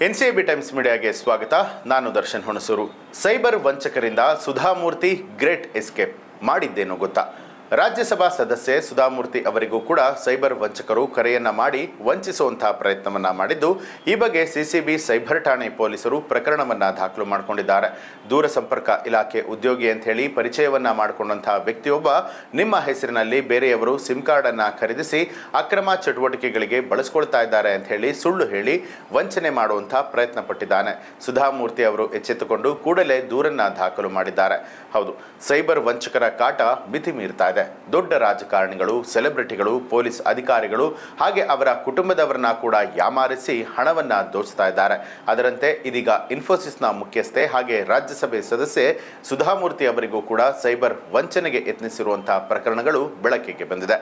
ಎನ್ಸಿಎಬಿ times ಮೀಡಿಯಾಗೆ ಸ್ವಾಗತ. ನಾನು ದರ್ಶನ್ ಹುಣಸೂರು. ಸೈಬರ್ ವಂಚಕರಿಂದ ಸುಧಾಮೂರ್ತಿ ಗ್ರೇಟ್ ಎಸ್ಕೇಪ್ ಮಾಡಿದ್ದೇನು ಗೊತ್ತಾ? ರಾಜ್ಯಸಭಾ ಸದಸ್ಯೆ ಸುಧಾಮೂರ್ತಿ ಅವರಿಗೂ ಕೂಡ ಸೈಬರ್ ವಂಚಕರು ಕರೆಯನ್ನ ಮಾಡಿ ವಂಚಿಸುವಂತಹ ಪ್ರಯತ್ನವನ್ನ ಮಾಡಿದ್ದು, ಈ ಬಗ್ಗೆ ಸಿಸಿಬಿ ಸೈಬರ್ ಠಾಣೆ ಪೊಲೀಸರು ಪ್ರಕರಣವನ್ನ ದಾಖಲು ಮಾಡಿಕೊಂಡಿದ್ದಾರೆ. ದೂರ ಸಂಪರ್ಕ ಇಲಾಖೆ ಉದ್ಯೋಗಿ ಅಂತ ಹೇಳಿ ಪರಿಚಯವನ್ನ ಮಾಡಿಕೊಂಡಂತಹ ವ್ಯಕ್ತಿಯೊಬ್ಬ ನಿಮ್ಮ ಹೆಸರಿನಲ್ಲಿ ಬೇರೆಯವರು ಸಿಮ್ ಕಾರ್ಡ್ ಅನ್ನ ಖರೀದಿಸಿ ಅಕ್ರಮ ಚಟುವಟಿಕೆಗಳಿಗೆ ಬಳಸ್ಕೊಳ್ತಾ ಇದ್ದಾರೆ ಅಂತ ಹೇಳಿ ಸುಳ್ಳು ಹೇಳಿ ವಂಚನೆ ಮಾಡುವಂತಹ ಪ್ರಯತ್ನ ಪಟ್ಟಿದ್ದಾನೆ ಸುಧಾಮೂರ್ತಿ ಅವರು ಎಚ್ಚೆತ್ತುಕೊಂಡು ಕೂಡಲೇ ದೂರನ್ನ ದಾಖಲು ಮಾಡಿದ್ದಾರೆ. ಹೌದು, ಸೈಬರ್ ವಂಚಕರ ಕಾಟ ಮಿತಿ ಮೀರ್ತಾ ಇದೆ ದೊಡ್ಡ ರಾಜಕಾರಣಿಗಳು ಸೆಲೆಬ್ರಿಟಿಗಳು ಪೊಲೀಸ್ ಅಧಿಕಾರಿಗಳು ಹಾಗೆ ಅವರ ಕುಟುಂಬದವರನ್ನ ಕೂಡ ಯಾಮಾರಿಸಿ ಹಣವನ್ನ ದೋಚ್ತಾ ಇದ್ದಾರೆ. ಅದರಂತೆ ಇದೀಗ ಇನ್ಫೋಸಿಸ್ನ ಮುಖ್ಯಸ್ಥೆ ಹಾಗೆ ರಾಜ್ಯಸಭೆ ಸದಸ್ಯೆ ಸುಧಾಮೂರ್ತಿ ಅವರಿಗೂ ಕೂಡ ಸೈಬರ್ ವಂಚನೆಗೆ ಯತ್ನಿಸಿರುವಂತಹ ಪ್ರಕರಣಗಳು ಬೆಳಕಿಗೆ ಬಂದಿದೆ.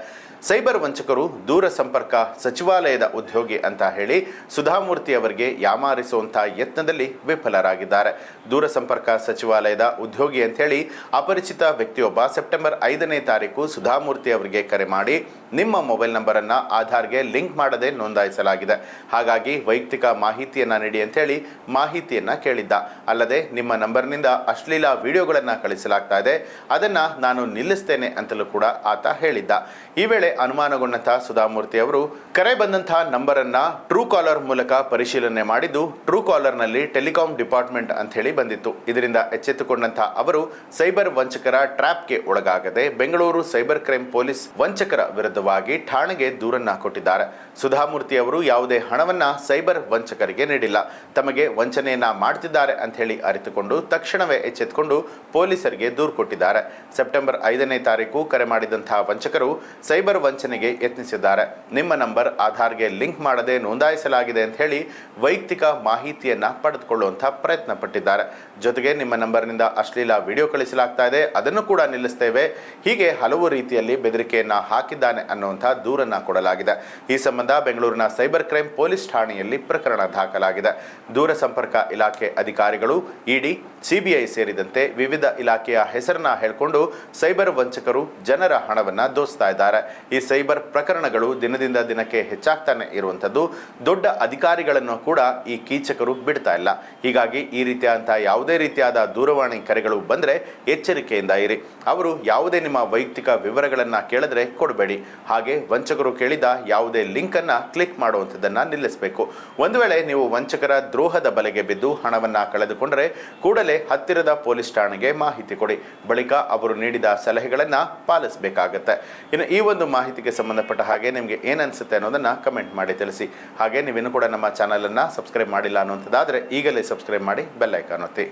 ಸೈಬರ್ ವಂಚಕರು ದೂರ ಸಂಪರ್ಕ ಸಚಿವಾಲಯದ ಉದ್ಯೋಗಿ ಅಂತ ಹೇಳಿ ಸುಧಾಮೂರ್ತಿ ಅವರಿಗೆ ಯಾಮಾರಿಸುವಂತಹ ಯತ್ನದಲ್ಲಿ ವಿಫಲರಾಗಿದ್ದಾರೆ. ದೂರ ಸಂಪರ್ಕ ಸಚಿವಾಲಯದ ಉದ್ಯೋಗಿ ಅಂತ ಹೇಳಿ ಅಪರಿಚಿತ ವ್ಯಕ್ತಿಯೊಬ್ಬ ಸೆಪ್ಟೆಂಬರ್ ಐದನೇ ತಾರೀಕು ಸುಧಾಮೂರ್ತಿ ಅವರಿಗೆ ಕರೆ ಮಾಡಿ ನಿಮ್ಮ ಮೊಬೈಲ್ ನಂಬರನ್ನು ಆಧಾರ್ಗೆ ಲಿಂಕ್ ಮಾಡದೆ ನೋಂದಾಯಿಸಲಾಗಿದೆ. ಹಾಗಾಗಿ ವೈಯಕ್ತಿಕ ಮಾಹಿತಿಯನ್ನ ನೀಡಿ ಅಂತ ಹೇಳಿ ಮಾಹಿತಿಯನ್ನ ಕೇಳಿದ್ದ. ಅಲ್ಲದೆ ನಿಮ್ಮ ನಂಬರ್ನಿಂದ ಅಶ್ಲೀಲ ವಿಡಿಯೋಗಳನ್ನು ಕಳಿಸಲಾಗ್ತಾ ಇದೆ. ಅದನ್ನ ನಾನು ನಿಲ್ಲಿಸ್ತೇನೆ ಅಂತಲೂ ಕೂಡ ಆತ ಹೇಳಿದ್ದ. ಈ ವೇಳೆ ಅನುಮಾನಗೊಂಡಂತಹ ಸುಧಾಮೂರ್ತಿ ಅವರು ಕರೆ ಬಂದಂತಹ ನಂಬರನ್ನು ಟ್ರೂ ಕಾಲರ್ ಮೂಲಕ ಪರಿಶೀಲನೆ ಮಾಡಿದ್ದು ಟ್ರೂ ಕಾಲರ್ನಲ್ಲಿ ಟೆಲಿಕಾಂ ಡಿಪಾರ್ಟ್ಮೆಂಟ್ ಅಂತ ಹೇಳಿ ಬಂದಿತ್ತು. ಇದರಿಂದ ಎಚ್ಚೆತ್ತುಕೊಂಡಂತಹ ಅವರು ಸೈಬರ್ ವಂಚಕರ ಟ್ರ್ಯಾಪ್ಗೆ ಒಳಗಾಗದೆ ಬೆಂಗಳೂರು ಸೈಬರ್ ಕ್ರೈಂ ಪೊಲೀಸ್ ವಂಚಕರ ವಿರುದ್ಧವಾಗಿ ಠಾಣೆಗೆ ದೂರನ್ನ ಕೊಟ್ಟಿದ್ದಾರೆ. ಸುಧಾಮೂರ್ತಿ ಅವರು ಯಾವುದೇ ಹಣವನ್ನ ಸೈಬರ್ ವಂಚಕರಿಗೆ ನೀಡಿಲ್ಲ. ತಮಗೆ ವಂಚನೆಯನ್ನ ಮಾಡ್ತಿದ್ದಾರೆ ಅಂತ ಹೇಳಿ ಅರಿತುಕೊಂಡು ತಕ್ಷಣವೇ ಎಚ್ಚೆತ್ತುಕೊಂಡು ಪೊಲೀಸರಿಗೆ ದೂರು ಕೊಟ್ಟಿದ್ದಾರೆ. ಸೆಪ್ಟೆಂಬರ್ ಐದನೇ ತಾರೀಕು ಕರೆ ಮಾಡಿದಂತಹ ವಂಚಕರು ಸೈಬರ್ ವಂಚನೆಗೆ ಯತ್ನಿಸಿದ್ದಾರೆ. ನಿಮ್ಮ ನಂಬರ್, ಆಧಾರ್ಗೆ ಲಿಂಕ್ ಮಾಡದೆ ನೋಂದಾಯಿಸಲಾಗಿದೆ ಅಂತ ಹೇಳಿ ವೈಯಕ್ತಿಕ ಮಾಹಿತಿಯನ್ನ ಪಡೆದುಕೊಳ್ಳುವಂತಹ ಪ್ರಯತ್ನ ಪಟ್ಟಿದ್ದಾರೆ ಜೊತೆಗೆ ನಿಮ್ಮ ನಂಬರ್ನಿಂದ ಅಶ್ಲೀಲ ವಿಡಿಯೋ ಕಳಿಸಲಾಗ್ತಾ ಇದೆ. ಅದನ್ನು ಕೂಡ ನಿಲ್ಲಿಸ್ತೇವೆ. ಹೀಗೆ ಹಲವು ರೀತಿಯಲ್ಲಿ ಬೆದರಿಕೆಯನ್ನು ಹಾಕಿದ್ದಾನೆ ಅನ್ನುವಂತಹ ದೂರನ್ನ ಕೊಡಲಾಗಿದೆ. ಈ ಸಂಬಂಧ ಬೆಂಗಳೂರಿನ ಸೈಬರ್ ಕ್ರೈಮ್ ಪೊಲೀಸ್ ಠಾಣೆಯಲ್ಲಿ ಪ್ರಕರಣ ದಾಖಲಾಗಿದೆ. ದೂರ ಸಂಪರ್ಕ ಇಲಾಖೆ ಅಧಿಕಾರಿಗಳು, ಇಡಿ, ಸಿಬಿಐ ಸೇರಿದಂತೆ ವಿವಿಧ ಇಲಾಖೆಯ ಹೆಸರನ್ನ ಹೇಳಿಕೊಂಡು ಸೈಬರ್ ವಂಚಕರು ಜನರ ಹಣವನ್ನ ದೋಸ್ತಾ ಇದ್ದಾರೆ. ಈ ಸೈಬರ್ ಪ್ರಕರಣಗಳು ದಿನದಿಂದ ದಿನಕ್ಕೆ ಹೆಚ್ಚಾಗ್ತಾನೆ ಇರುವಂಥದ್ದು. ದೊಡ್ಡ ಅಧಿಕಾರಿಗಳನ್ನು ಕೂಡ ಈ ಕೀಚಕರು ಬಿಡ್ತಾ ಇಲ್ಲ. ಹೀಗಾಗಿ ಈ ರೀತಿಯಾದಂತಹ ಯಾವುದೇ ರೀತಿಯಾದ ದೂರವಾಣಿ ಕರೆಗಳು ಬಂದರೆ ಎಚ್ಚರಿಕೆಯಿಂದ ಇರಿ. ಅವರು ಯಾವುದೇ ನಿಮ್ಮ ವೈಯಕ್ತಿಕ ವಿವರಗಳನ್ನು ಕೇಳಿದ್ರೆ ಕೊಡಬೇಡಿ. ಹಾಗೆ ವಂಚಕರು ಕೇಳಿದ ಯಾವುದೇ ಲಿಂಕನ್ನು ಕ್ಲಿಕ್ ಮಾಡುವಂಥದ್ದನ್ನು ನಿಲ್ಲಿಸಬೇಕು. ಒಂದು ವೇಳೆ ನೀವು ವಂಚಕರ ದ್ರೋಹದ ಬಲೆಗೆ ಬಿದ್ದು ಹಣವನ್ನು ಕಳೆದುಕೊಂಡರೆ ಕೂಡಲೇ ಹತ್ತಿರದ ಪೊಲೀಸ್ ಠಾಣೆಗೆ ಮಾಹಿತಿ ಕೊಡಿ. ಬಳಿಕ ಅವರು ನೀಡಿದ ಸಲಹೆಗಳನ್ನು ಪಾಲಿಸಬೇಕಾಗತ್ತೆ. ಇನ್ನು ಈ ಒಂದು ಮಾಹಿತಿಗೆ ಸಂಬಂಧಪಟ್ಟ ಹಾಗೆ ನಿಮಗೆ ಏನನ್ಸುತ್ತೆ ಅನ್ನೋದನ್ನು ಕಮೆಂಟ್ ಮಾಡಿ ತಿಳಿಸಿ. ಹಾಗೆ ನೀವೇನು ಕೂಡ ನಮ್ಮ ಚಾನಲನ್ನು ಸಬ್ಸ್ಕ್ರೈಬ್ ಮಾಡಿಲ್ಲ ಅನ್ನುವಂಥದ್ದಾದರೆ ಈಗಲೇ ಸಬ್ಸ್ಕ್ರೈಬ್ ಮಾಡಿ ಬೆಲ್ಲೈಕಾನ್ ಒತ್ತಿ.